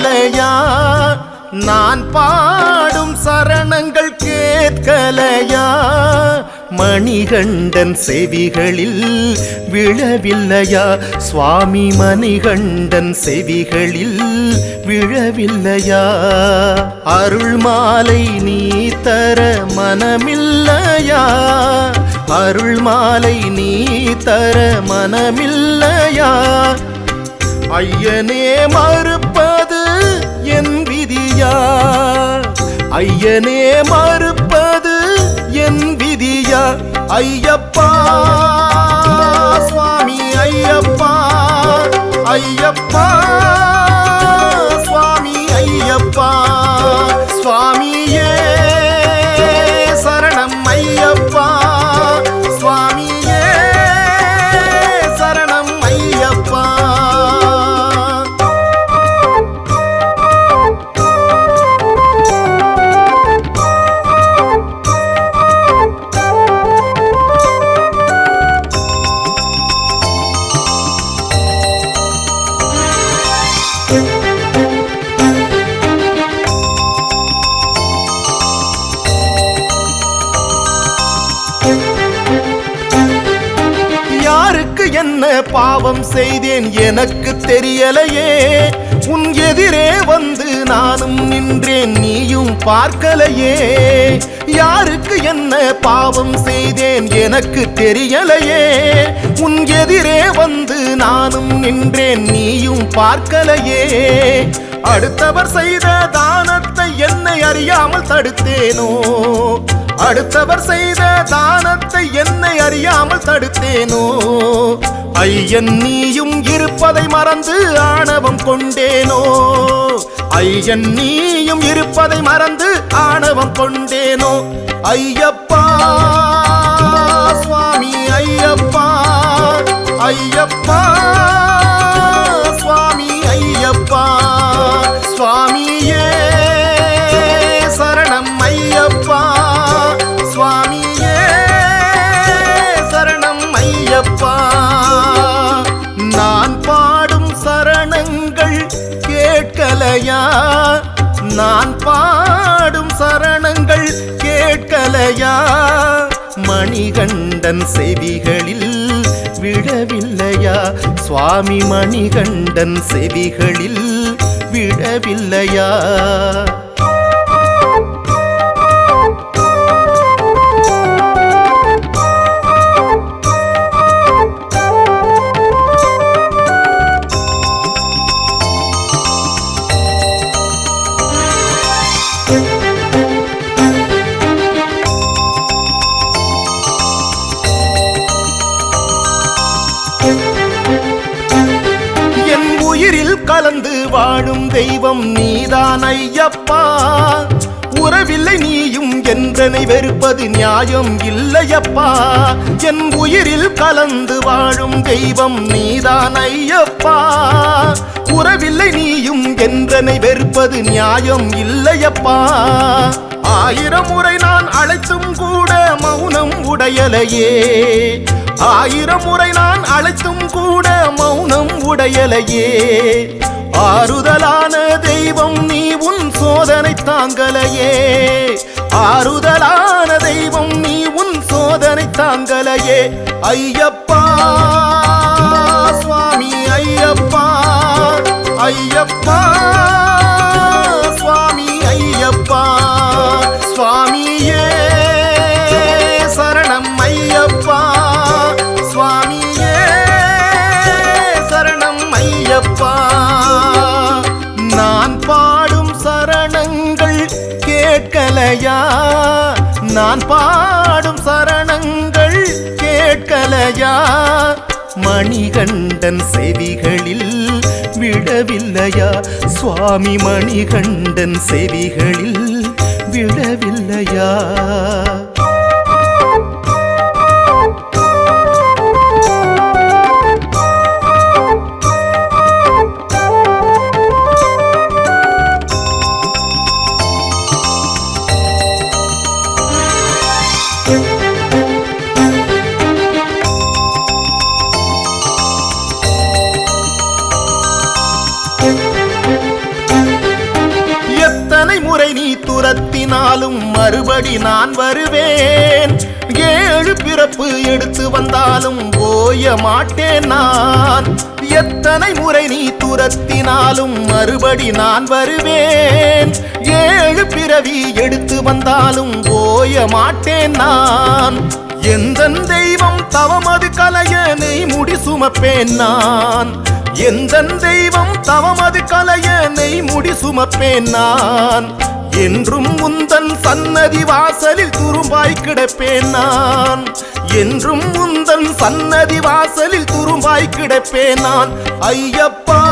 கேட்கலையா நான் பாடும் சரணங்கள் கேட்கலையா மணிகண்டன் செவிகளில் விழவில்லையா? சுவாமி மணிகண்டன் செவிகளில் விழவில்லையா? அருள் மாலை நீ தர மனமில்லையா? அருள் மாலை நீ தர மனமில்லையா? ஐயனே மறுப்பது ஐயா ஐயனே மறுப்பது என் விதியா? ஐயப்பா சுவாமி. என்ன பாவம் செய்தேன் எனக்கு தெரியலையே. உன் எதிரே வந்து நானும் நின்றேன் நீயும் பார்க்கலையே. யாருக்கு என்ன பாவம் செய்தேன் எனக்கு தெரியலையே. உன் எதிரே வந்து நானும் நின்றேன் நீயும் பார்க்கலையே. அடுத்தவர் செய்த தானத்தை என்னை அறியாமல் தடுத்தேனோ. அடுத்தவர் செய்த தானத்தை என்னை அறியாமல் தடுத்தேனோ? ஐயன் நீயும் இருப்பதை மறந்து ஆணவம் கொண்டேனோ? ஐயன் நீயும் இருப்பதை மறந்து ஆணவம் கொண்டேனோ? ஐயப்பா சுவாமி ஐயப்பா ஐயப்பா. நான் பாடும் சரணங்கள் கேட்கலையா? மணிகண்டன் செவிகளில் விழவில்லையா? சுவாமி மணிகண்டன் செவிகளில் விழவில்லையா? கலந்து வாழும் தெய்வம் நீதான் ஐயப்பா. உறவில்லை நீயும் என்றனை வெறுப்பது நியாயம் இல்லையப்பா. என் உயிரில் கலந்து வாழும் தெய்வம் நீதான் ஐயப்பா. உறவில்லை நீயும் என்றனை வெறுப்பது நியாயம் இல்லையப்பா. ஆயிரம் முறை நான் அழைத்தும் கூட மௌனம் உடையலையே. ஆயிரம் முறை நான் அழைத்தும் உடையலையே. ஆறுதலான தெய்வம் நீ உன் சோதனை தாங்கலையே. ஆறுதலான தெய்வம் நீ உன் சோதனை தாங்கலையே. ஐயப்பா சுவாமி ஐயப்பா ஐயப்பா. விடவில்லையா மணிகண்டன் செவிகளில் விடவில்லையா? சுவாமி மணிகண்டன் செவிகளில் விடவில்லையா? துரத்தினாலும் மறுபடி நான் வருவேன். ஏழு பிறப்பு எடுத்து வந்தாலும் ஓய மாட்டேன் நான். எத்தனை முறை நீ துரத்தினாலும் மறுபடி நான் வருவேன். ஏழு பிறவி எடுத்து வந்தாலும் ஓய மாட்டேன் நான். எந்த தெய்வம் தவமது கலைய நெய் முடி சுமப்பேன் நான். எந்த தெய்வம் தவமது கலைய நெய் முடி சுமப்பேன் நான். என்றும் உந்தன் சன்னதி வாசலில் துரும்பாய் கிடப்பேன் நான். என்றும் உந்தன் சன்னதி வாசலில் துரும்பாய் கிடப்பேன் நான். ஐயப்பா!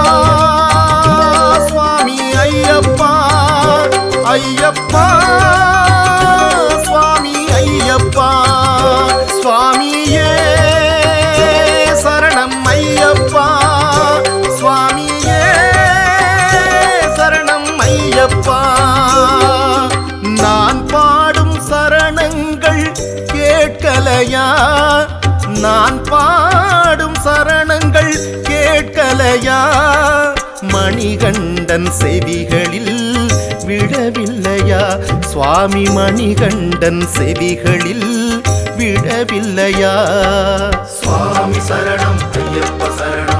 கேட்கலையா மணிகண்டன் செவிகளில் விழவில்லையா? சுவாமி மணிகண்டன் செவிகளில் விடவில்லையா சுவாமி சரணம் ஐயப்ப சரணம்.